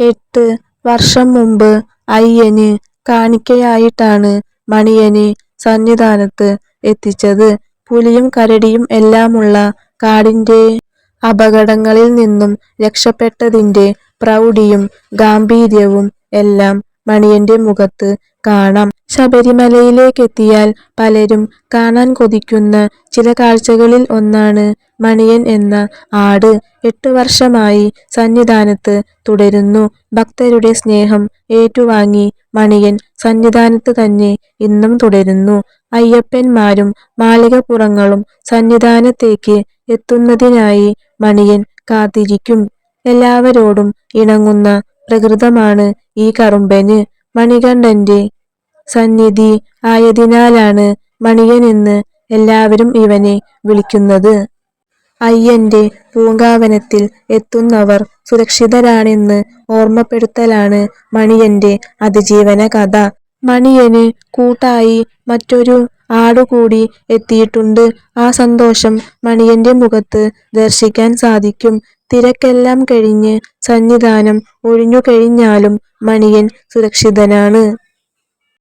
എട്ട് വർഷം മുമ്പ് അയ്യന് കാണിക്കയായിട്ടാണ് മണിയനെ സന്നിധാനത്ത് എത്തിച്ചത്. പുലിയും കരടിയും എല്ലാമുള്ള കാടിന്റെ അപകടങ്ങളിൽ നിന്നും രക്ഷപ്പെട്ടതിന്റെ പ്രൗഢിയും ഗാംഭീര്യവും എല്ലാം മണിയന്റെ മുഖത്ത് കാണാം. ശബരിമലയിലേക്കെത്തിയാൽ പലരും കാണാൻ കൊതിക്കുന്ന ചില കാഴ്ചകളിൽ ഒന്നാണ് മണിയൻ എന്ന ആട്. എട്ടു വർഷമായി സന്നിധാനത്ത് തുടരുന്നു. ഭക്തരുടെ സ്നേഹം ഏറ്റുവാങ്ങി മണിയൻ സന്നിധാനത്ത് തന്നെ ഇന്നും തുടരുന്നു. അയ്യപ്പന്മാരും മാളികപ്പുറങ്ങളും സന്നിധാനത്തേക്ക് എത്തുന്നതിനായി മണിയൻ കാത്തിരിക്കും. എല്ലാവരോടും ഇണങ്ങുന്ന പ്രകൃതമാണ് ഈ കറുമ്പന്. മണികണ്ഠന്റെ സന്നിധി ആയതിനാലാണ് മണിയൻ എന്ന് എല്ലാവരും ഇവനെ വിളിക്കുന്നത്. അയ്യന്റെ പൂങ്കാവനത്തിൽ എത്തുന്നവർ സുരക്ഷിതരാണെന്ന് ഓർമ്മപ്പെടുത്തലാണ് മണിയന്റെ അതിജീവന കഥ. മണിയന് കൂട്ടായി മറ്റൊരു ആടുകൂടി എത്തിയിട്ടുണ്ട്. ആ സന്തോഷം മണിയന്റെ മുഖത്ത് ദർശിക്കാൻ സാധിക്കും. തിരക്കെല്ലാം കഴിഞ്ഞ് സന്നിധാനം ഒഴിഞ്ഞുകഴിഞ്ഞാലും മണിയൻ സുരക്ഷിതനാണ്.